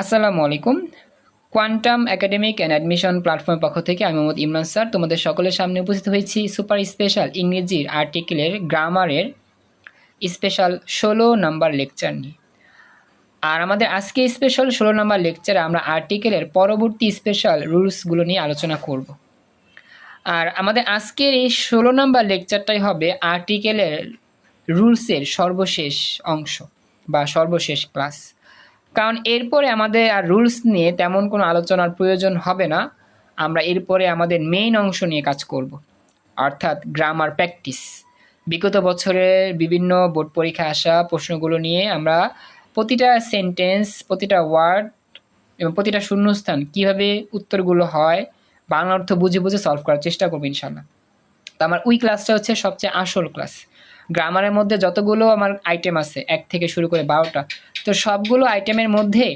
আসসালামু আলাইকুম। Quantum academic and admission প্ল্যাটফর্মের পক্ষ থেকে আমি মোহাম্মদ ইমরান স্যার। তোমাদের সকলের সামনে উপস্থিত হয়েছি সুপার স্পেশাল ইংরেজির আর্টিকেলের গ্রামারের স্পেশাল ষোলো নাম্বার লেকচার নিয়ে। আর আমাদের আজকে স্পেশাল ষোলো নাম্বার লেকচারে আমরা আর্টিকেলের পরবর্তী স্পেশাল রুলসগুলো নিয়ে আলোচনা করব। আর আমাদের আজকের এই ষোলো নাম্বার লেকচারটাই হবে আর্টিকেলের রুলসের সর্বশেষ অংশ বা সর্বশেষ ক্লাস। কারণ এরপরে আমাদের আর রুলস নিয়ে তেমন কোনো আলোচনার প্রয়োজন হবে না। আমরা এরপরে আমাদের মেইন অংশ নিয়ে কাজ করব, অর্থাৎ গ্রামার প্র্যাকটিস বিগত বছরের বিভিন্ন বোর্ড পরীক্ষায় আসা প্রশ্নগুলো নিয়ে আমরা প্রতিটা সেন্টেন্স প্রতিটা ওয়ার্ড এবং প্রতিটা শূন্যস্থান কীভাবে উত্তরগুলো হয়, বাংলা অর্থ বুঝে বুঝে সলভ করার চেষ্টা করব ইনশাল্লাহ তো আমার ওই ক্লাসটা হচ্ছে সবচেয়ে আসল ক্লাস গ্রামারের মধ্যে যতগুলো আমার আইটেম আছে, এক থেকে শুরু করে বারোটা, তো সবগুলো আইটেমের মধ্যে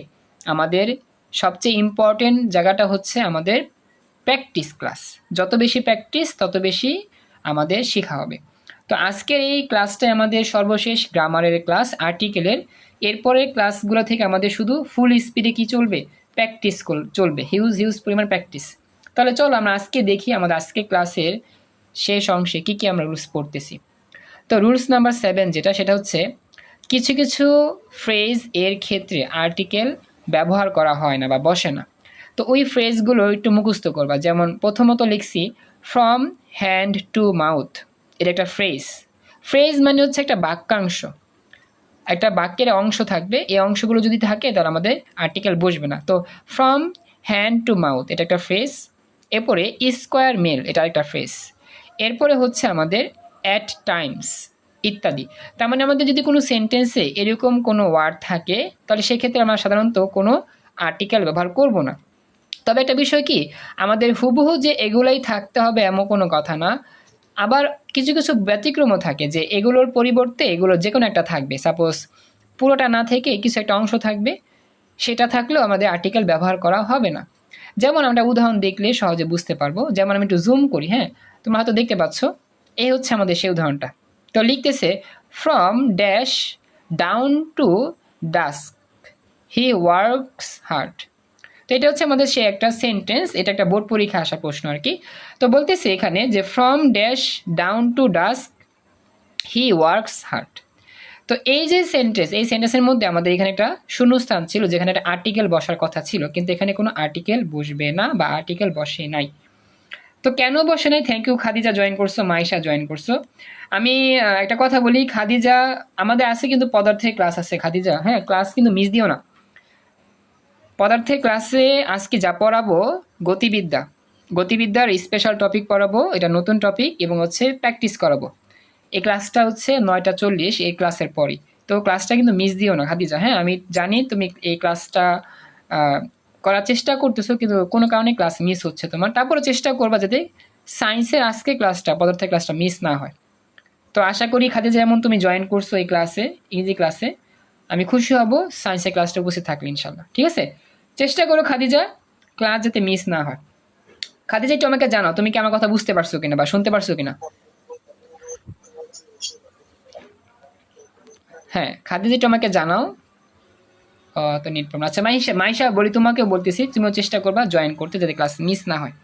আমাদের সবচেয়ে ইম্পর্টেন্ট জায়গাটা হচ্ছে আমাদের প্র্যাকটিস ক্লাস যত বেশি প্র্যাকটিস তত বেশি আমাদের শেখা হবে। তো আজকের এই ক্লাসটাই আমাদের সর্বশেষ গ্রামারের ক্লাস আর্টিকেলের এরপরের ক্লাসগুলো থেকে আমাদের শুধু ফুল স্পিডে কি চলবে? প্র্যাকটিস চলবে। হিউজ হিউজ পরিমাণ প্র্যাকটিস তাহলে চলো আমরা আজকে দেখি আমাদের আজকে ক্লাসের শেষ অংশে কী কী আমরা রুলস পড়তেছি। তো রুলস নাম্বার সেভেন যেটা, সেটা হচ্ছে কিছু কিছু ফ্রেজ এর ক্ষেত্রে আর্টিকেল ব্যবহার করা হয় না বা বসে না। তো ওই ফ্রেজগুলো একটু মুখস্থ করবা। যেমন প্রথমত লিখছি ফ্রম হ্যান্ড টু মাউথ এটা একটা ফ্রেজ ফ্রেজ মানে হচ্ছে একটা বাক্যাংশ। একটা বাক্যের অংশ থাকবে, এই অংশগুলো যদি থাকে, তাহলে আমাদের আর্টিকেল বসবে না। তো ফ্রম হ্যান্ড টু মাউথ এটা একটা ফ্রেজ এরপরে স্কোয়ার মেল এটা একটা ফ্রেজ এরপরে হচ্ছে আমাদের অ্যাট টাইমস ইত্যাদি। তার মানে আমাদের যদি কোনো সেন্টেন্সে এরকম কোনো ওয়ার্ড থাকে, তাহলে সেক্ষেত্রে আমরা সাধারণত কোনো আর্টিকেল ব্যবহার করব না। তবে একটা বিষয় কি? আমাদের হুবহু যে এগুলোই থাকতে হবে এমন কোনো কথা না। আবার কিছু কিছু ব্যতিক্রমও থাকে যে এগুলোর পরিবর্তে এগুলো যে কোনো একটা থাকবে। সাপোজ পুরোটা না থেকে কিছু একটা অংশ থাকবে, সেটা থাকলেও আমাদের আর্টিকেল ব্যবহার করা হবে না। যেমন আমরা উদাহরণ দেখলে সহজে বুঝতে পারব। যেমন আমি একটু জুম করি হ্যাঁ? তোমরা হয়তো দেখতে পাচ্ছ এই হচ্ছে আমাদের সেই উদাহরণটা। তো লিখতেছে from dash dawn to dusk he works hard তো এটা হচ্ছে আমাদের সে একটা সেন্টেন্স এটা একটা বোর্ড পরীক্ষা আসা প্রশ্ন আর কি। তো বলতেছে এখানে যে from dash dawn to dusk he works hard তো এই যে সেন্টেন্স এই সেন্টেন্সের মধ্যে আমাদের এখানে একটা শূন্যস্থান ছিল, যেখানে একটা আর্টিকেল বসার কথা ছিল, কিন্তু এখানে কোনো আর্টিকেল বসবে না বা আর্টিকেল বসে নাই। তো কেন বসে নাই? থ্যাংক ইউ খাদিজা জয়েন করছ মাইশা জয়েন করছ। আমি একটা কথা বলি, খাদিজা, আমাদের আছে কিন্তু পদার্থে ক্লাস আছে, খাদিজা। হ্যাঁ ক্লাস কিন্তু মিস দিও না। পদার্থে ক্লাসে আজকে যা পড়াবো, গতিবিদ্যা। গতিবিদ্যার স্পেশাল টপিক পড়াবো, এটা নতুন টপিক এবং হচ্ছে প্র্যাকটিস করাবো। এই ক্লাসটা হচ্ছে নয়টা চল্লিশ, এই ক্লাসের পরই। তো ক্লাসটা কিন্তু মিস দিও না, খাদিজা। হ্যাঁ আমি জানি তুমি এই ক্লাসটা করার চেষ্টা করতেছো, কিন্তু কোনো কারণে ক্লাস মিস হচ্ছে তোমার। তারপরে চেষ্টা করবা যাতে সায়েন্সের আজকে ক্লাসটা পদার্থের ক্লাসটা মিস না হয়। তো আশা করি খাদিজা, যেমন তুমি জয়েন করছ এই ক্লাসে ইংরেজি ক্লাসে আমি খুশি হব সায়েন্সের ক্লাসটা উপস্থিত থাকলে ইনশাল্লাহ ঠিক আছে? চেষ্টা করো খাদিজা ক্লাস যাতে মিস না হয়। খাদিজা, একটু আমাকে জানাও, তুমি কি আমার কথা বুঝতে পারছ কিনা বা শুনতে পারছ কিনা? হ্যাঁ খাদিজা, একটু আমাকে জানাও। তো নেট প্রবলেম আচ্ছা মাইশা মাইশা, বলি তোমাকে বলতেছি, তুমিও চেষ্টা করবা জয়েন করতে যাতে ক্লাস মিস না হয়।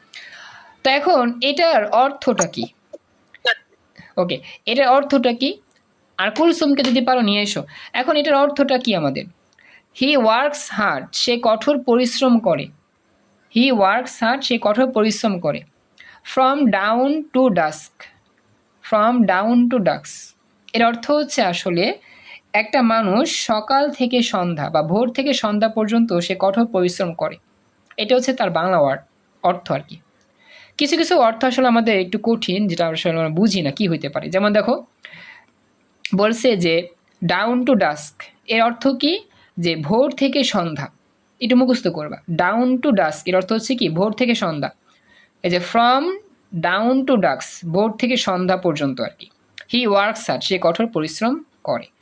তো এখন এটার অর্থটা কি? ওকে এটার অর্থটা কি? আর কুলসুমকে যদি পারো নিয়ে এসো। এখন এটার অর্থটা কি আমাদের? হি ওয়ার্কস হার্ড সে কঠোর পরিশ্রম করে। হি ওয়ার্কস হার্ড সে কঠোর পরিশ্রম করে। From dawn to dusk from dawn to dusk এর অর্থ হচ্ছে আসলে একটা মানুষ সকাল থেকে সন্ধ্যা বা ভোর থেকে সন্ধ্যা পর্যন্ত সে কঠোর পরিশ্রম করে। এটা হচ্ছে তার বাংলা ওয়ার্ড, অর্থ আর কি। কিছু কিছু অর্থ আসলে আমাদের একটু কঠিন, যেটা আসলে আমরা বুঝি না, কি হইতে পারে? যেমন দেখো, বলছে যে ডাউন টু ডাস্ক এর অর্থ কি? যে, ভোর থেকে সন্ধ্যা। একটু মুখস্থ করবা। ডাউন টু ডাস্ক এর অর্থ হচ্ছে কি? ভোর থেকে সন্ধ্যা। এই যে ফ্রম ডাউন টু ডাস্ক ভোর থেকে সন্ধ্যা পর্যন্ত আর কি। হি ওয়ার্কস হার্ড সে কঠোর পরিশ্রম করে।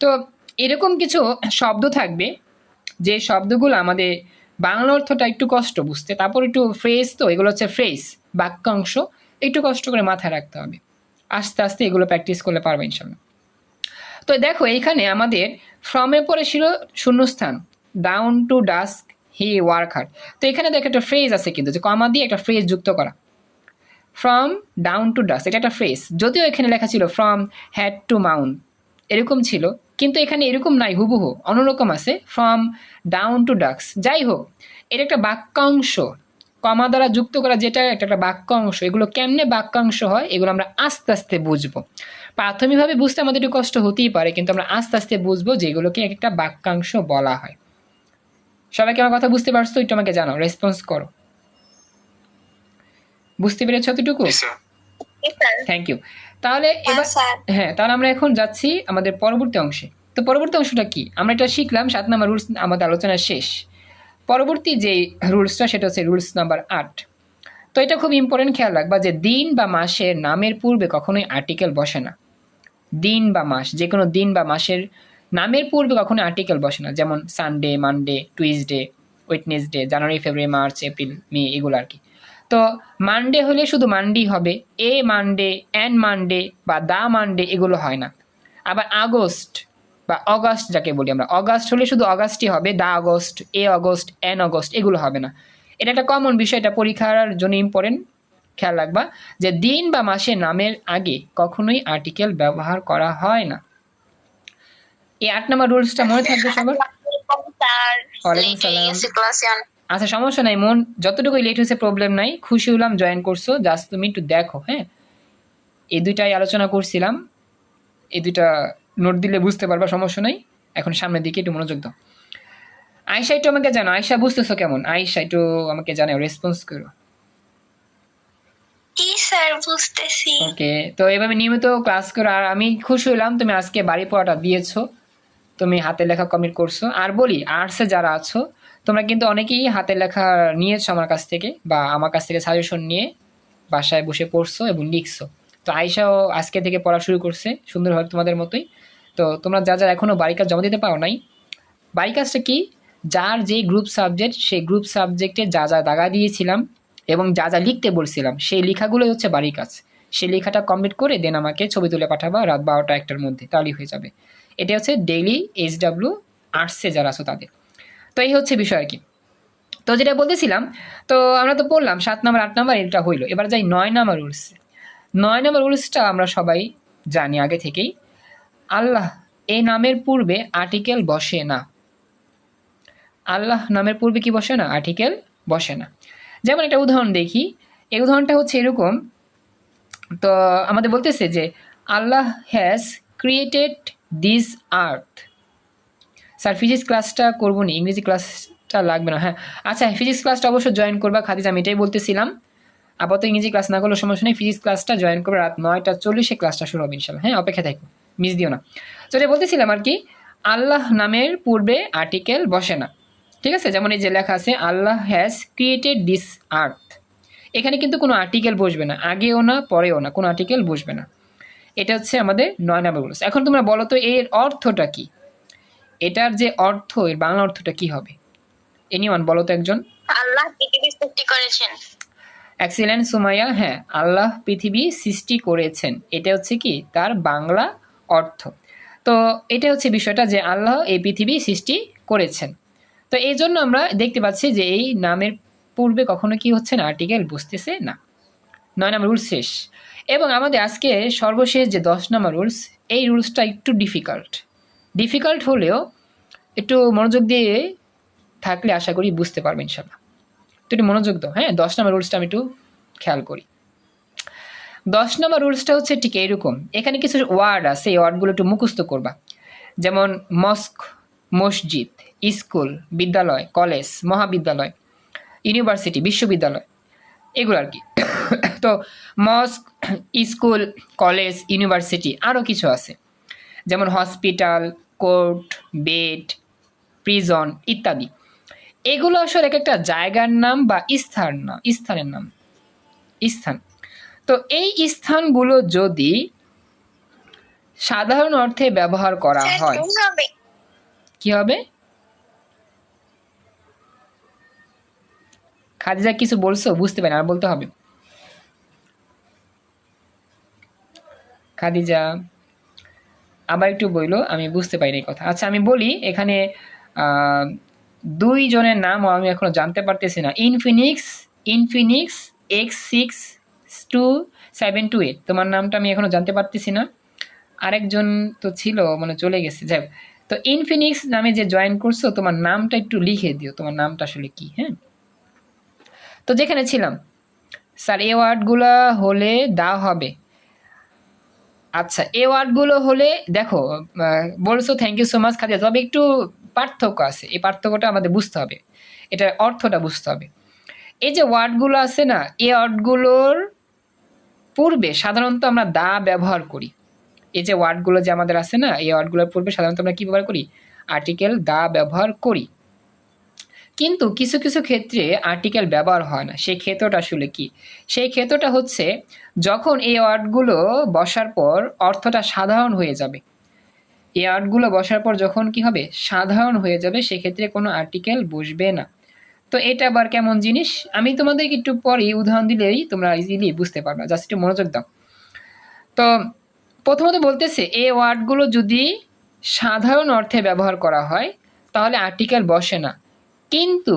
তো এরকম কিছু শব্দ থাকবে, যে শব্দগুলো আমাদের বাংলা অর্থটা একটু কষ্ট বুঝতে। তারপর একটু ফ্রেজ তো, এগুলো হচ্ছে ফ্রেজ বাক্যাংশ, একটু কষ্ট করে মাথায় রাখতে হবে। আস্তে আস্তে এগুলো প্র্যাকটিস করলে পারবে ইনশাল্লাহ। তো দেখো এইখানে আমাদের ফ্রমের পরে ছিল শূন্যস্থান dawn to dusk he work hard তো এখানে দেখো একটা ফ্রেজ আছে কিন্তু, যে কমা দিয়ে একটা ফ্রেজ যুক্ত করা। ফ্রম ডাউন টু ডাস্ক এটা একটা ফ্রেস যদিও এখানে লেখা ছিল ফ্রম হ্যাড টু মাউন্ট এরকম ছিল, কিন্তু এখানে এরকম নাই, হুবহু, অন্যরকম আছে ফ্রম ডাউন টু ডাক্স যাই হোক এটা একটা বাক্যাংশ, কমা দ্বারা যুক্ত করা যেটা একটা একটা বাক্যাংশ, এগুলো কেমনে বাক্যাংশ হয়, এগুলো আমরা আস্তে আস্তে বুঝব, প্রাথমিকভাবে বুঝতে আমাদের একটু কষ্ট হতেই পারে, কিন্তু আমরা আস্তে আস্তে বুঝব যে এগুলোকে এক একটা বাক্যাংশ বলা হয়। সবাইকে আমার কথা বুঝতে পারছ? একটু আমাকে জানাও রেসপন্স করো। বুঝতে পেরেছ এতটুকু? থ্যাংক ইউ তাহলে এবার হ্যাঁ তাহলে আমরা এখন যাচ্ছি আমাদের পরবর্তী অংশে। তো পরবর্তী অংশটা কি? আমরা এটা শিখলাম সাত নাম্বার রুলস আমাদের আলোচনা শেষ। পরবর্তী যে রুলসটা সেটা হচ্ছে রুলস নাম্বার আট। তো এটা খুব ইম্পর্টেন্ট খেয়াল রাখবা যে দিন বা মাসের নামের পূর্বে কখনোই আর্টিকেল বসে না। দিন বা মাস যে কোনো দিন বা মাসের নামের পূর্বে কখনো আর্টিকেল বসে না। যেমন Sunday Monday Tuesday Wednesday January February March April May এগুলো আর কি। তো মানডে হলে শুধু মানডি হবে। এ মানডে অ্যান মানডে বা দা মানডে এগুলো হয় না। আবার আগস্ট বা অগাস্ট যাকে বলি আমরা অগাস্ট হলে শুধু অগাস্টই হবে the August a August an August এগুলো হবে না। এটা একটা কমন বিষয় এটা পরীক্ষার জন্য ইম্পর্টেন্ট খেয়াল রাখবা যে দিন বা মাসের নামের আগে কখনোই আর্টিকেল ব্যবহার করা হয় না। এই আট নম্বর রুলসটা মনে থাকবে সবার? ওয়ালাইকুম late হয়ে সালাম। আচ্ছা সমস্যা নাই মন যতটুকু লেট হয়েছে প্রবলেম নাই। খুশি হলাম জয়েন করছ জাস্ট তুমি একটু দেখো হ্যাঁ? এই দুইটাই আলোচনা করছিলাম। এই দুইটা নোট দিলে বুঝতে পারবা সমস্যা নাই। এখন সামনের দিকে একটু মনোযোগ দাও। আয়সা একটু আমাকে জানো আয়সা বুঝতেছো কেমন? আয়সা একটু আমাকে জানাও রেসপন্স করো। কি স্যার বুঝতেছি। ওকে তো এভাবে নিয়মিত ক্লাস করো। আর আমি খুশি হলাম তুমি আজকে বাড়ি পড়াটা দিয়েছ। তুমি হাতে লেখা কমিট করছ। আর বলি আর্টসে যারা আছো তোমরা কিন্তু অনেকেই হাতের লেখা নিয়েছো আমার কাছ থেকে বা আমার কাছ থেকে সাজেশন নিয়ে বাসায় বসে পড়ছো এবং লিখছো। তো আয়সাও আজকে থেকে পড়া শুরু করছে সুন্দরভাবে তোমাদের মতোই। তো তোমরা যা যা এখনও বাড়ি কাজ জমা দিতে পারো নাই বাড়ি কাজটা কি? যার যে গ্রুপ সাবজেক্ট সেই গ্রুপ সাবজেক্টে যা যা দাগা দিয়েছিলাম এবং যা যা লিখতে বলছিলাম, সেই লেখাগুলোই হচ্ছে বাড়ির কাজ। সেই লেখাটা কমপ্লিট করে দেন আমাকে ছবি তুলে পাঠাবা রাত বারোটা একটার মধ্যে, তাহলেই হয়ে যাবে। এটা হচ্ছে ডেইলি এইচ ডাব্লিউ আর্টসে যারা আছো তাদের। তো এই হচ্ছে বিষয় আর কি। তো যেটা বলতেছিলাম, তো আমরা তো বললাম সাত নাম্বার, আট নাম্বার এটা হইল। এবার যাই নয় নাম্বার রুলস নয় নাম্বার রুলসটা আমরা সবাই জানি আগে থেকেই। আল্লাহ এই নামের পূর্বে আর্টিকেল বসে না। আল্লাহ নামের পূর্বে কি বসে না? আর্টিকেল বসে না। যেমন একটা উদাহরণ দেখি। এই উদাহরণটা হচ্ছে এরকম, তো আমাদের বলতেছে যে Allah has created this earth sir physics ক্লাসটা করব নি, ইংরেজি ক্লাসটা লাগবে না হ্যাঁ। আচ্ছা ফিজিক্স ক্লাসটা অবশ্যই জয়েন করবা, খাদিজা, আমি এটাই বলতেছিলাম। আপাতত ইংরেজি ক্লাস না করলে সমস্যা নেই ফিজিক্স ক্লাসটা জয়েন করবে রাত নয়টা চল্লিশে ক্লাসটা শুরু হবে, ইনশাল্লাহ। হ্যাঁ অপেক্ষা থাকো মিস দিও না। তো এটা বলতেছিলাম আর কি, আল্লাহ নামের পূর্বে আর্টিকেল বসে না। ঠিক আছে? যেমন এই যে লেখা আছে, Allah has created this earth এখানে কিন্তু কোনো আর্টিকেল বসবে না, আগেও না, পরেও না, কোনো আর্টিকেল বসবে না। এটা হচ্ছে আমাদের নয় নম্বর এখন তোমরা বলো তো, এর অর্থটা কি? এটার যে অর্থ এর বাংলা অর্থটা কি হবে? এনিওয়ান বলো তো একজন। আল্লাহ পৃথিবী সৃষ্টি করেছেন। এক্সিলেন্ট সুমাইয়া। হ্যাঁ আল্লাহ পৃথিবী সৃষ্টি করেছেন। এটা হচ্ছে কি? তার বাংলা অর্থ। তো এটা হচ্ছে বিষয়টা যে আল্লাহ এই পৃথিবী সৃষ্টি করেছেন। তো এই জন্য আমরা দেখতে পাচ্ছি যে এই নামের পূর্বে কখনো কি হচ্ছে না? আর্টিকেল বুঝতেছে না। নয় নম্বর রুলস শেষ। এবং আমাদের আজকে সর্বশেষ যে দশ নম্বর রুলস এই রুলসটা একটু ডিফিকাল্ট ডিফিকাল্ট হলেও একটু মনোযোগ দিয়ে থাকলে আশা করি বুঝতে পারবে ইনশাল্লাহ তো একটু মনোযোগ দাও হ্যাঁ? দশ নম্বর রুলসটা আমি একটু খেয়াল করি। দশ নম্বর রুলসটা হচ্ছে ঠিক এরকম এখানে কিছু ওয়ার্ড আছে, এই ওয়ার্ডগুলো একটু মুখস্থ করবা। যেমন মস্ক, মসজিদ, স্কুল, বিদ্যালয়, কলেজ, মহাবিদ্যালয়, ইউনিভার্সিটি, বিশ্ববিদ্যালয়, এগুলো আর কি। তো মস্ক, স্কুল, কলেজ, ইউনিভার্সিটি আরও কিছু আছে। যেমন হসপিটাল কোর্ট বেড প্রিজন ইত্যাদি। এগুলো আসলে এক একটা জায়গার নাম বা স্থান না স্থানের নাম স্থান। তো এই স্থানগুলো যদি সাধারণ অর্থে ব্যবহার করা হয় কি হবে। কি হবে? খাদিজা কিছু বলছো? বুঝতে পারি আর বলতে হবে। খাদিজা আবার একটু বইলো, আমি বুঝতে পারিনি কথা। আচ্ছা আমি বলি, এখানে দুই জনের নাম আমি এখনও জানতে পারতেছি না। Infinix Infinix, X six, two, seven, two, eight. তোমার নামটা আমি এখনও জানতে পারতেছি না। আরেকজন তো ছিল মানে চলে গেছে। যাই। তো ইনফিনিক্স নামে যে জয়েন করছ, তোমার নামটা একটু লিখে দিও। তোমার নামটা আসলে কি হ্যাঁ? তো যেখানে ছিলাম, স্যার, এই ওয়ার্ডগুলো হলে দা হবে। আচ্ছা এই ওয়ার্ডগুলো হলে দেখো বলছো thank you so much Khadija. তবে একটু পার্থক্য আছে, এই পার্থক্যটা আমাদের বুঝতে হবে। এটার অর্থটা বুঝতে হবে। এই যে ওয়ার্ডগুলো আছে না এই ওয়ার্ডগুলোর পূর্বে সাধারণত আমরা দা ব্যবহার করি। এই যে ওয়ার্ডগুলো যে আমাদের আছে না, এই ওয়ার্ডগুলোর পূর্বে সাধারণত আমরা কী ব্যবহার করি? আর্টিকেল দা ব্যবহার করি। কিন্তু কিছু কিছু ক্ষেত্রে আর্টিকেল ব্যবহার হয় না। সেই ক্ষেত্রটা আসলে কি? সেই ক্ষেত্রটা হচ্ছে, যখন এই ওয়ার্ডগুলো বসার পর অর্থটা সাধারণ হয়ে যাবে। এই ওয়ার্ডগুলো বসার পর যখন কি হবে? সাধারণ হয়ে যাবে, সেক্ষেত্রে কোনো আর্টিকেল বসবে না। তো এটা আবার কেমন জিনিস? আমি তোমাদেরকে একটু পরে উদাহরণ দিলেই তোমরা ইজিলি বুঝতে পারবে। জাস্ট একটু মনোযোগ দাও। তো প্রথমত বলতেছে, এই ওয়ার্ডগুলো যদি সাধারণ অর্থে ব্যবহার করা হয়, তাহলে আর্টিকেল বসে না। কিন্তু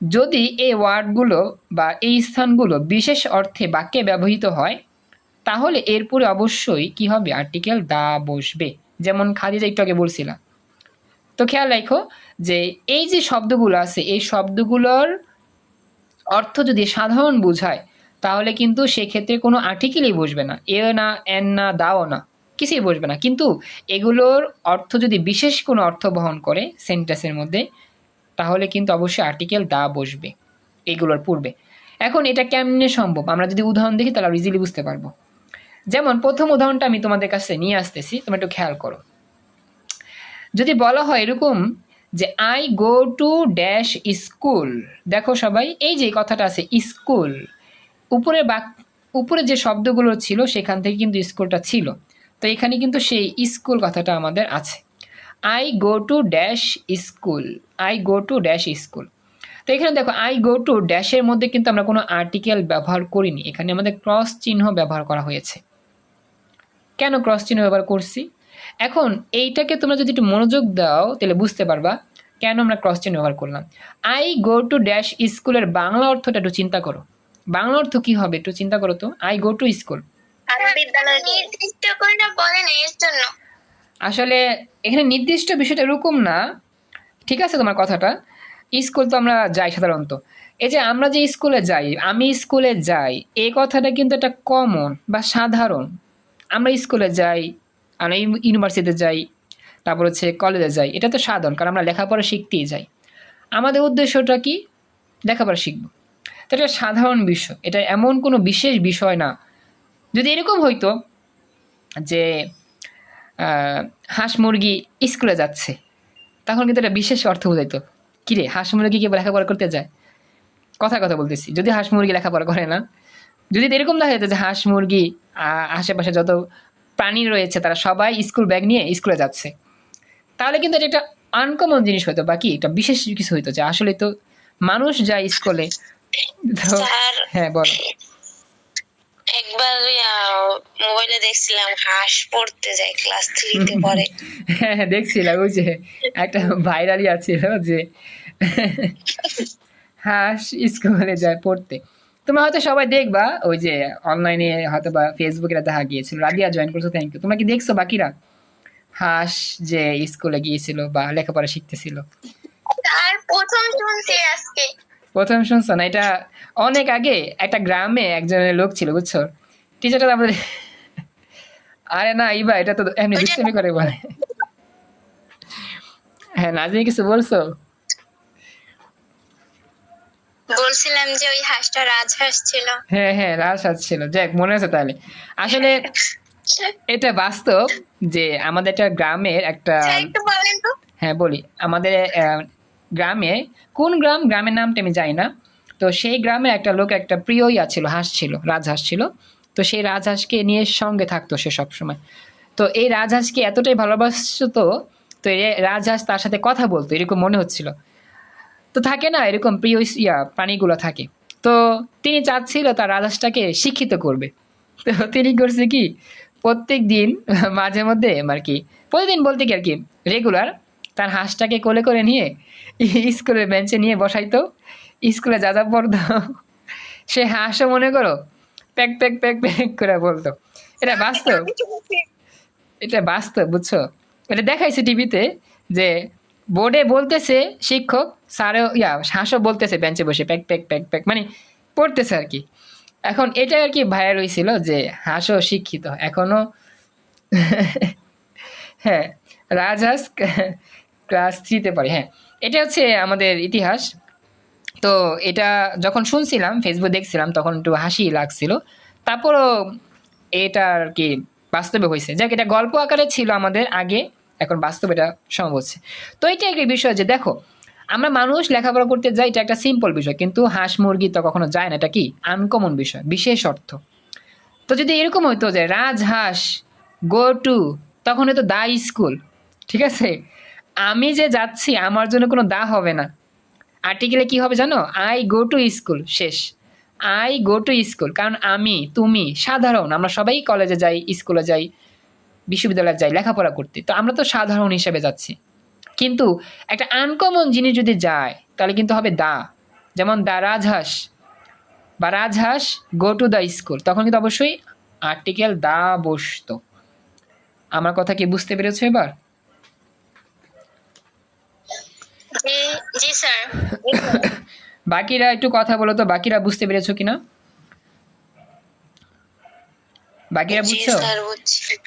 যদি এই ওয়ার্ডগুলো বা এই স্থানগুলো বিশেষ অর্থে বাক্যে ব্যবহৃত হয়, তাহলে এরপরে অবশ্যই কি হবে? আর্টিকেল দা বসবে। যেমন খাদিজা একটু আগে বলছিলাম। তো খেয়াল রাখো যে এই যে শব্দগুলো আছে, এই শব্দগুলোর অর্থ যদি সাধারণ বোঝায়, তাহলে কিন্তু সেক্ষেত্রে কোনো আর্টিকেলই বসবে না। এ না, এন না, দাও না, কিছুই বসবে না। কিন্তু এগুলোর অর্থ যদি বিশেষ কোনো অর্থ বহন করে সেন্টেন্সের মধ্যে তাহলে কিন্তু অবশ্যই আর্টিকেল দা বসবে, এগুলোর পূর্বে। এখন এটা কেমনে সম্ভব? আমরা যদি উদাহরণ দেখি, তাহলে ইজিলি বুঝতে পারব। যেমন, প্রথম উদাহরণটা আমি তোমাদের কাছে নিয়ে আসতেছি, তোমরা একটু খেয়াল করো। যদি বলা হয় এরকম যে I go to dash school দেখো সবাই, এই যে কথাটা আছে স্কুল উপরে বাক, উপরে যে শব্দগুলো ছিল, সেখান থেকে কিন্তু স্কুলটা ছিল। তো এখানে কিন্তু সেই স্কুল কথাটা আমাদের আছে। I go to dash school I go to dash school তো এখানে দেখো আই গো টু ড্যাশের মধ্যে কিন্তু আমরা কোনো আর্টিকেল ব্যবহার করিনি। এখানে আমাদের ক্রস চিহ্ন ব্যবহার করা হয়েছে। কেন ক্রস চিহ্ন ব্যবহার করছি? এখন এইটাকে তোমরা যদি একটু মনোযোগ দাও তাহলে বুঝতে পারবা কেন আমরা ক্রস চিহ্ন ব্যবহার করলাম। আই গো টু ড্যাশ স্কুলের বাংলা অর্থটা একটু চিন্তা করো। বাংলা অর্থ কি হবে একটু চিন্তা করো তো। আই গো টু স্কুল বিদ্যালয় নির্দিষ্ট করে না এর জন্য। আসলে এখানে নির্দিষ্ট বিষয়টা এরকম না। ঠিক আছে তোমার কথাটা? স্কুল তো আমরা যাই সাধারণত। এই যে আমরা যে স্কুলে যাই, আমি স্কুলে যাই, এই কথাটা কিন্তু একটা কমন বা সাধারণ। আমরা স্কুলে যাই আমরা ইউ- ইউনিভার্সিটিতে যাই, তারপর হচ্ছে কলেজে যাই, এটা তো সাধারণ, কারণ আমরা লেখাপড়া শিখতেই যাই। আমাদের উদ্দেশ্যটা কি? লেখাপড়া শিখব। তো এটা সাধারণ বিষয়, এটা এমন কোনো বিশেষ বিষয় না। যদি এরকম হইতো যে হাঁস মুরগি স্কুলে যাচ্ছে। তখন কিন্তু এটা বিশেষ অর্থ বোঝাইতো। কিরে হাঁস মুরগি কি লেখাপড়া করতে যায়? কথা কথা বলতেছি যদি হাঁস মুরগি লেখাপড়া করে না যদি এরকম দেখা যেত যে হাঁস মুরগি আহ, আশেপাশে যত প্রাণী রয়েছে তারা সবাই স্কুল ব্যাগ নিয়ে স্কুলে যাচ্ছে। তাহলে কিন্তু এটা একটা আনকমন জিনিস হতো বা কি? একটা বিশেষ কিছু হইতো যে আসলে তো মানুষ যায় স্কুলে। হ্যাঁ বলো। একবার মোবাইলে দেখছিলাম হাঁস পড়তে যায় ক্লাস থ্রিতে পড়ে। হ্যাঁ হ্যাঁ, দেখছিলাম ওই যে একটা ভাইরালই আছে যে হাঁস স্কুলে যায় পড়তে। তোমরা হয়তো সবাই দেখবা ওই যে অনলাইনে হয়তো বা ফেসবুকে দেখা গিয়েছিল। রাবিয়া জয়েন করছ থ্যাংক ইউ তোমরা কি দেখছ বাকিরা? হাঁস যে স্কুলে গিয়েছিল বা লেখাপড়া শিখতেছিল। প্রথম শুনছি আজকে। প্রথম শুনছো না? এটা অনেক আগে একটা গ্রামে একজনের লোক ছিল বুঝছ? টিচারটা তারপরে আরে না ইবা এটা তো এমনি দুষ্টামি করে বলে। হ্যাঁ নাজিমি কিছু বলছো? বলছিলাম যে ওই হাঁসটা রাজহাঁস ছিল। হ্যাঁ হ্যাঁ রাজহাঁস ছিল। যাক মনে আছে তাহলে। আসলে এটা বাস্তব যে আমাদের একটা গ্রামের একটা তো। হ্যাঁ বলি। আমাদের গ্রামে কোন গ্রাম? গ্রামের নামটা আমি জানি না। তো সেই গ্রামে একটা লোক একটা প্রিয় ইয়া ছিল হাঁস ছিল রাজহাঁস ছিল। তো সেই রাজহাঁসকে নিয়ে সঙ্গে থাকতো সে সবসময়। তো এই রাজহাঁসকে এতটাই ভালোবাসতো তো এই রাজহাঁস তার সাথে কথা বলতো, এরকম মনে হচ্ছিল। তো থাকে না, এরকম প্রিয় ইয়া প্রাণীগুলো থাকে। তো তিনি চাচ্ছিল তার রাজহাঁসটাকে শিক্ষিত করবে। তো তিনি করছে কি, প্রত্যেক দিন মাঝে মধ্যে আর কি, প্রতিদিন বলতে কি আর কি রেগুলার তার হাঁসটাকে কোলে করে নিয়ে স্কুলের বেঞ্চে নিয়ে বসাইতো। স্কুলে যা যা পড়তো, সে হাঁসও মনে করো প্যাক প্যাক প্যাক প্যাক করে বলতো। এটা বাস্তব? এটা বাস্তব বুঝছ? এটা দেখাইছে টিভিতে যে বোর্ডে বলতেছে শিক্ষক স্যারও ইয়া হাঁসও বলতেছে বেঞ্চে বসে প্যাক প্যাক প্যাক প্যাক মানে পড়তেছে আর কি। এখন এটা আর কি ভাইরাল হয়েছিল যে হাঁসও শিক্ষিত। এখনও হ্যাঁ রাজহাঁস ক্লাস থ্রিতে পড়ে হ্যাঁ। এটা হচ্ছে আমাদের ইতিহাস। তো এটা যখন শুনছিলাম ফেসবুক দেখছিলাম, তখন একটু হাসি লাগছিল। তারপরও এটা আর কি বাস্তবে হয়েছে। যাক, এটা গল্প আকারে ছিল আমাদের আগে, এখন বাস্তবে এটা সম্ভব হচ্ছে। তো এটা একটি বিষয় যে দেখো, আমরা মানুষ লেখাপড়া করতে যাই, এটা একটা সিম্পল বিষয়, কিন্তু হাঁস মুরগি তো কখনো যায় না, এটা কি? আনকমন বিষয়, বিশেষ অর্থ। তো যদি এরকম হইতো যে রাজহাঁস গো টু তখন হয়তো দা স্কুল, ঠিক আছে? আমি যে যাচ্ছি, আমার জন্য কোনো দা হবে না। আর্টিকেলে কি হবে জানো? আই গো টু স্কুল শেষ। আই গো টু স্কুল কারণ আমি, তুমি, সাধারণ, আমরা সবাই কলেজে যাই স্কুলে যাই, বিশ্ববিদ্যালয়ে যাই, লেখাপড়া করতে। তো আমরা তো সাধারণ হিসেবে যাচ্ছি। কিন্তু একটা আনকমন জিনিস যদি যায়, তাহলে কিন্তু হবে দা। যেমন দা রাজহাঁস। বা রাজহাঁস গো টু দ্য স্কুল তখন কিন্তু অবশ্যই আর্টিকেল দা বসতো। আমার কথা কি বুঝতে পেরেছ এবার? জি জি স্যার। বাকিরা একটু কথা বলো তো বাকিরা বুঝতে পেরেছ কিনা? বাকিরা বুঝছ?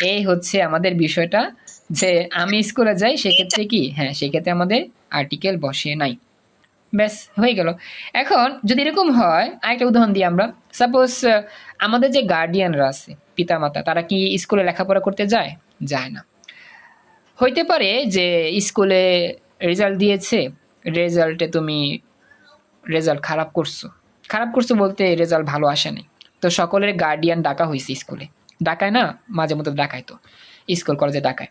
এই হচ্ছে আমাদের বিষয়টা যে আমি স্কুলে যাই সেক্ষেত্রে কি? হ্যাঁ সেক্ষেত্রে আমাদের আর্টিকেল বসে নাই। ব্যাস হয়ে গেল। এখন যদি এরকম হয় আরেকটা উদাহরণ দিই আমরা। সাপোজ আমাদের যে গার্ডিয়ানরা আছে পিতামাতা তারা কি স্কুলে লেখাপড়া করতে যায়? যায় না। হইতে পারে যে স্কুলে রেজাল্ট দিয়েছে রেজাল্টে তুমি রেজাল্ট খারাপ করছ। খারাপ করছ বলতে রেজাল্ট ভালো আসেনি। তো সকলের গার্ডিয়ান ডাকা হয়েছে স্কুলে। ডাকায় না মাঝে মধ্যে ডাকায় তো স্কুল কলেজে ডাকায়।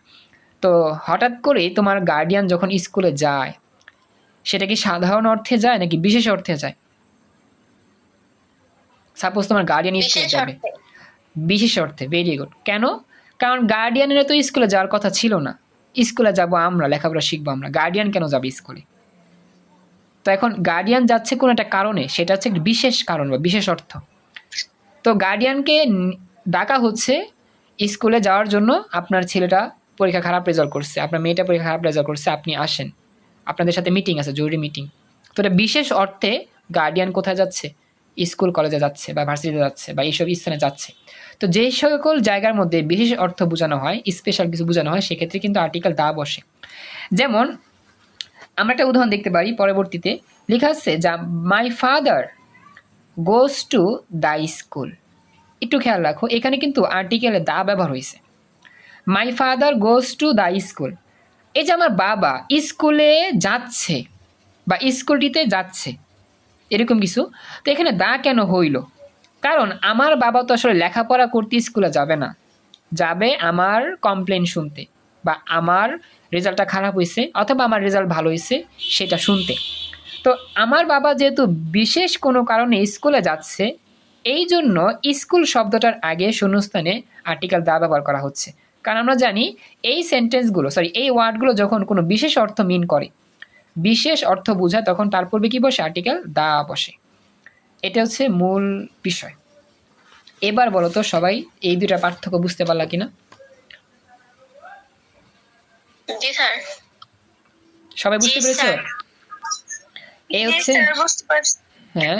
তো হঠাৎ করে তোমার গার্ডিয়ান যখন স্কুলে যায় সেটা কি সাধারণ অর্থে যায় নাকি বিশেষ অর্থে যায়? সাপোজ তোমার গার্ডিয়ান স্কুলে যাবে। বিশেষ অর্থে ভেরি গুড কেন? কারণ গার্ডিয়ানের তো স্কুলে যাওয়ার কথা ছিল না। স্কুলে যাব আমরা, লেখাপড়া শিখব আমরা। গার্ডিয়ান কেন যাবে স্কুলে? তো এখন গার্ডিয়ান যাচ্ছে কোনো একটা কারণে, সেটা হচ্ছে একটা বিশেষ কারণ বা বিশেষ অর্থ। তো গার্ডিয়ানকে ডাকা হচ্ছে স্কুলে যাওয়ার জন্য আপনার ছেলেটা পরীক্ষা খারাপ রেজাল্ট করছে, আপনার মেয়েটা পরীক্ষা খারাপ রেজাল্ট করছে, আপনি আসেন। আপনাদের সাথে মিটিং আছে, জরুরি মিটিং তো এটা বিশেষ অর্থে গার্ডিয়ান কোথায় যাচ্ছে? স্কুল কলেজে যাচ্ছে বা ভার্সিটিতে যাচ্ছে বা এইসব স্থানে যাচ্ছে। তো যে সকল জায়গার মধ্যে বিশেষ অর্থ বোঝানো হয় স্পেশাল কিছু বোঝানো হয়, সেক্ষেত্রে কিন্তু আর্টিকেল দা বসে। যেমন, আমরা একটা উদাহরণ দেখতে পারি পরবর্তীতে। লেখা আছে যা my father goes to the school একটু খেয়াল রাখো, এখানে কিন্তু আর্টিকেলে দা ব্যবহার হয়েছে। My father goes to the school এই যে আমার বাবা স্কুলে যাচ্ছে বা স্কুলটিতে যাচ্ছে, এরকম কিছু। তো এখানে দা কেন হইল? কারণ আমার বাবা তো আসলে লেখাপড়া করতে স্কুলে যাবে না। যাবে আমার কমপ্লেন শুনতে বা আমার রেজাল্টটা খারাপ হয়েছে অথবা আমার রেজাল্ট ভালো হয়েছে সেটা শুনতে। তো আমার বাবা যেহেতু বিশেষ কোনো কারণে স্কুলে যাচ্ছে, এই জন্য স্কুল শব্দটার আগে শূন্যস্থানে আর্টিকেল দা ব্যবহার করা হচ্ছে। কারণ আমরা জানি এই সেন্টেন্সগুলো সরি এই ওয়ার্ডগুলো যখন কোনো বিশেষ অর্থ মিন করে, বিশেষ অর্থ বোঝায় তখন তার পূর্বে কি বসে? আর্টিকেল দা বসে। এটা হচ্ছে মূল বিষয়। এবার বলো তো সবাই এই দুটা পার্থক্য বুঝতে পারলা কিনা? জি স্যার। সবাই বুঝতে পেরেছ? এই হচ্ছে হ্যাঁ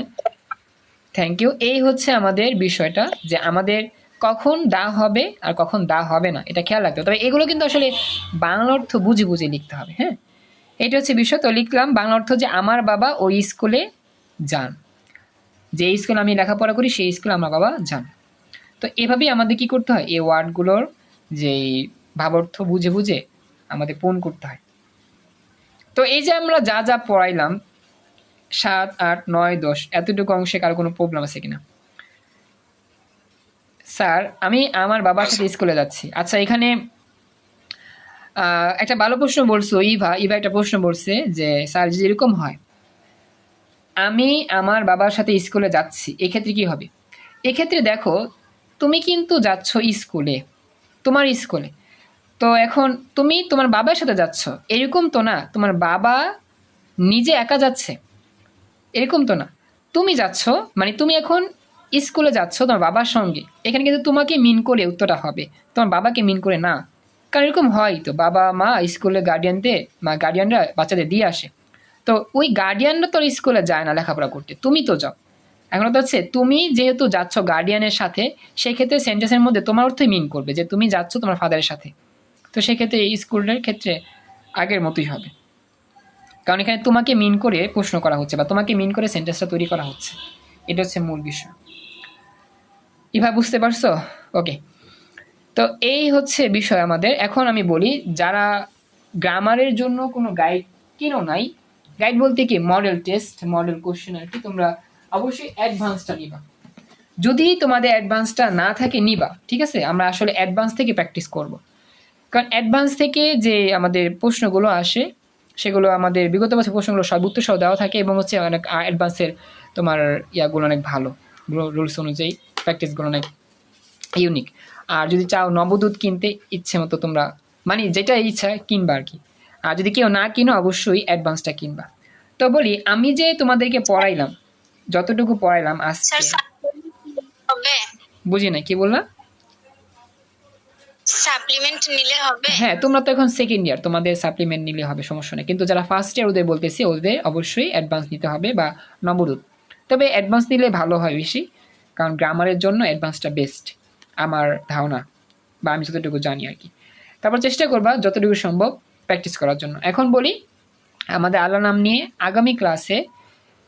থ্যাংক ইউ এই হচ্ছে আমাদের বিষয়টা যে আমাদের কখন দা হবে আর কখন দা হবে না এটা খেয়াল রাখতে হবে। তবে এগুলো কিন্তু আসলে বাংলা অর্থ বুঝে বুঝে লিখতে হবে হ্যাঁ? এটা হচ্ছে বিষয়। তো লিখলাম বাংলা অর্থ যে আমার বাবা ওই স্কুলে যান। যে স্কুলে আমি লেখাপড়া করি, সেই স্কুলে আমার বাবা যান তো এভাবেই আমাদের কি করতে হয়? এই ওয়ার্ডগুলোর যেই ভাবার্থ বুঝে বুঝে আমাদের পূরণ করতে হয়। তো এই যে আমরা যা যা পড়াইলাম, সাত, আট, নয়, দশ, এতটুকু অংশে কারও কোনো প্রবলেম আছে কিনা? স্যার, আমি আমার বাবার সাথে স্কুলে যাচ্ছি। আচ্ছা এখানে একটা ভালো প্রশ্ন বলছো, ইভা ইভা একটা প্রশ্ন বলছে যে, স্যার, যদি এরকম হয় আমি আমার বাবার সাথে স্কুলে যাচ্ছি, এক্ষেত্রে কি হবে? এক্ষেত্রে দেখো, তুমি কিন্তু যাচ্ছ স্কুলে, তোমার স্কুলে। তো এখন তুমি তোমার বাবার সাথে যাচ্ছ, এরকম তো না, তোমার বাবা নিজে একা যাচ্ছে, এরকম তো না। তুমি যাচ্ছ মানে তুমি এখন স্কুলে যাচ্ছ তোমার বাবার সঙ্গে, এখানে কিন্তু তোমাকে মিন করে উত্তরটা হবে, তোমার বাবাকে মিন করে না। কারণ এরকম হয় তো বাবা মা স্কুলে গার্ডিয়ানদের মা গার্ডিয়ানরা বাচ্চাদের দিয়ে আসে। তো ওই গার্ডিয়ানরা তো আর স্কুলে যায় না লেখাপড়া করতে। তুমি তো যাও। এখন তো হচ্ছে, তুমি যেহেতু যাচ্ছ গার্ডিয়ানের সাথে, সেক্ষেত্রে সেন্টেন্সের মধ্যে তোমার অর্থই মিন করবে যে তুমি যাচ্ছ তোমার ফাদারের সাথে। তো সেক্ষেত্রে এই স্কুলের ক্ষেত্রে আগের মতোই হবে। কারণ এখানে তোমাকে মিন করে প্রশ্ন করা হচ্ছে বা তোমাকে মিন করে সেন্টেন্সটা তৈরি করা হচ্ছে। এটা হচ্ছে মূল বিষয়। এভাবে বুঝতে পারছ? ওকে তো এই হচ্ছে বিষয় আমাদের। এখন আমি বলি, যারা গ্রামারের জন্য কোনো গাইড কিনো নাই গাইড বলতে কি? মডেল টেস্ট মডেল কোশ্চেন আর কি তোমরা অবশ্যই অ্যাডভান্সটা নিবা। যদি তোমাদের অ্যাডভান্সটা না থাকে, নিবা, ঠিক আছে? আমরা আসলে অ্যাডভান্স থেকে প্র্যাকটিস করব। কারণ অ্যাডভান্স থেকে যে আমাদের প্রশ্নগুলো আসে, সেগুলো আমাদের বিগত বছর প্রশ্নগুলো সব উত্তর সহ দেওয়া থাকে এবং হচ্ছে অনেক অ্যাডভান্সের তোমার ইয়াগুলো অনেক ভালো। রুলস অনুযায়ী প্র্যাকটিসগুলো অনেক ইউনিক আর যদি চাও নবদূত কিনতে ইচ্ছে মতো তোমরা মানে যেটা ইচ্ছা কিনবা আর কি। আর যদি কেউ না কিনো অবশ্যই অ্যাডভান্সটা কিনবা। তো বলি আমি যে তোমাদেরকে পড়াইলাম যতটুকু পড়াইলাম আজকে বুঝি না কি বললাম সাপ্লিমেন্ট নিলে হবে? হ্যাঁ তোমরা তো এখন সেকেন্ড ইয়ার তোমাদের সাপ্লিমেন্ট নিলে হবে সমস্যা নেই। কিন্তু যারা ফার্স্ট ইয়ার ওদের বলতেছি ওদের অবশ্যই অ্যাডভান্স নিতে হবে বা নবদূত তবে অ্যাডভান্স নিলে ভালো হয় বেশি কারণ গ্রামারের জন্য অ্যাডভান্সটা বেস্ট আমার ধারণা বা আমি যতটুকু জানি আর কি। তারপর চেষ্টা করবা যতটুকু সম্ভব প্র্যাকটিস করার জন্য। এখন বলি, আমাদের আল্লাহ নাম নিয়ে আগামী ক্লাসে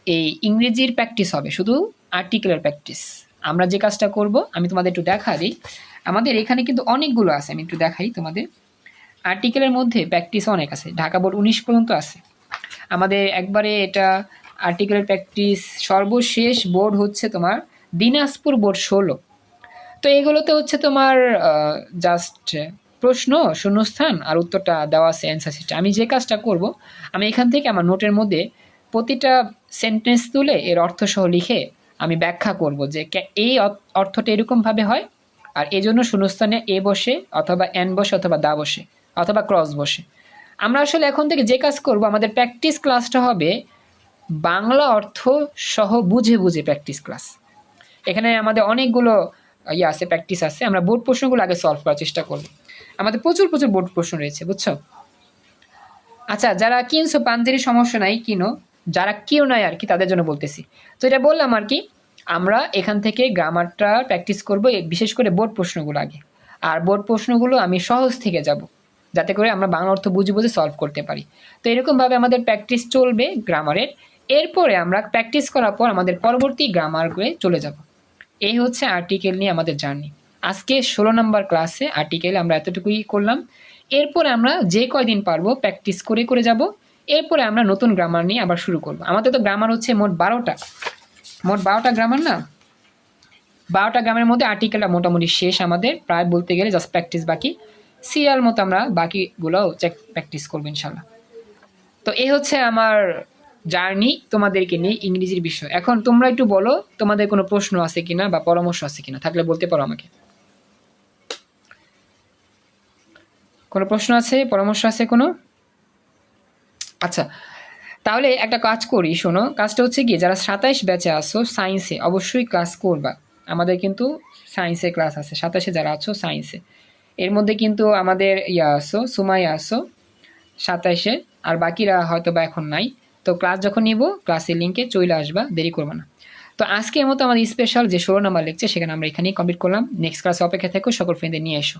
এই ইংরেজির প্র্যাকটিস হবে, শুধু আর্টিকেলের প্র্যাকটিস আমরা যে কাজটা করব, আমি তোমাদের একটু দেখা দিই। আমাদের এখানে কিন্তু অনেকগুলো আছে, আমি একটু দেখাই তোমাদের। আর্টিকেলের মধ্যে প্র্যাকটিস অনেক আছে, ঢাকা বোর্ড উনিশ পর্যন্ত আছে। আমাদের একবারে এটা আর্টিকেলের প্র্যাকটিস সর্বশেষ বোর্ড হচ্ছে তোমার দিনাজপুর বোর্ড ষোলো। তো এগুলোতে হচ্ছে তোমার জাস্ট প্রশ্ন, শূন্যস্থান আর উত্তরটা দেওয়া আছে অ্যান্সার আমি যে কাজটা করব, আমি এখান থেকে আমার নোটের মধ্যে প্রতিটা সেন্টেন্স তুলে এর অর্থ সহ লিখে আমি ব্যাখ্যা করব যে এই অর্থ- অর্থটা এরকমভাবে হয় আর এই জন্য শূন্যস্থানে এ বসে অথবা এন বসে অথবা দা বসে অথবা ক্রস বসে। আমরা আসলে এখন থেকে যে কাজ করব, আমাদের প্র্যাকটিস ক্লাসটা হবে বাংলা অর্থ সহ বুঝে বুঝে প্র্যাকটিস ক্লাস এখানে আমাদের অনেকগুলো ইয়ে আছে প্র্যাকটিস আছে। আমরা বোর্ড প্রশ্নগুলো আগে সলভ করার চেষ্টা করব। আমাদের প্রচুর প্রচুর বোর্ড প্রশ্ন রয়েছে, বুঝছ? আচ্ছা যারা কিনছো পাঞ্জেরি সমস্যা নাই, কিনো। যারা কেউ নাই আর কি, তাদের জন্য বলতেছি। তো এটা বললাম আর কি, আমরা এখান থেকে গ্রামারটা প্র্যাকটিস করব বিশেষ করে বোর্ড প্রশ্নগুলো আগে। আর বোর্ড প্রশ্নগুলো আমি সহজ থেকে যাব, যাতে করে আমরা বাংলা অর্থ বুঝে বুঝে সলভ করতে পারি। তো এরকমভাবে আমাদের প্র্যাকটিস চলবে গ্রামারের। এরপরে আমরা প্র্যাকটিস করার পর আমাদের পরবর্তী গ্রামারগুলো চলে যাব। এই হচ্ছে আর্টিকেল নিয়ে আমাদের জার্নি আজকে ষোলো নম্বর ক্লাসে আর্টিকেল আমরা এতটুকুই করলাম। এরপরে আমরা যে কয়দিন পারব প্র্যাকটিস করে করে যাব। এরপরে আমরা নতুন গ্রামার নিয়ে আবার শুরু করব। আমাদের তো গ্রামার হচ্ছে মোট বারোটা। মোট বারোটা গ্রামার না? বারোটা গ্রামের মধ্যে আর্টিকেলটা মোটামুটি শেষ আমাদের। প্রায় বলতে গেলে জাস্ট প্র্যাকটিস বাকি। সিরিয়াল মতো আমরা বাকিগুলোও চেক প্র্যাকটিস করব ইনশাল্লাহ তো এই হচ্ছে আমার জার্নি তোমাদেরকে নিয়ে ইংরেজির বিষয়। এখন তোমরা একটু বলো, তোমাদের কোনো প্রশ্ন আছে কিনা বা পরামর্শ আছে কিনা? থাকলে বলতে পারো আমাকে। কোনো প্রশ্ন আছে? পরামর্শ আছে কোনো? আচ্ছা তাহলে একটা কাজ করি, শোনো। কাজটা হচ্ছে কি যারা সাতাইশ ব্যাচে আসো সায়েন্সে অবশ্যই ক্লাস করবা। আমাদের কিন্তু সায়েন্সে ক্লাস আছে সাতাশে যারা আছো সায়েন্সে এর মধ্যে কিন্তু আমাদের ইয়া আসো সুমাই আসো সাতাইশে। আর বাকিরা হয়তো বা এখন নাই। তো ক্লাস যখন নিব ক্লাসের লিঙ্কে চলে আসবা, দেরি করবে না। তো আজকের মতো আমাদের স্পেশাল যে ষোলো নাম্বার লেকচার সেখানে আমরা এখানেই কমপ্লিট করলাম। নেক্সট ক্লাসে অপেক্ষা থেকো, সকল ফ্রেন্ডদের নিয়ে এসো।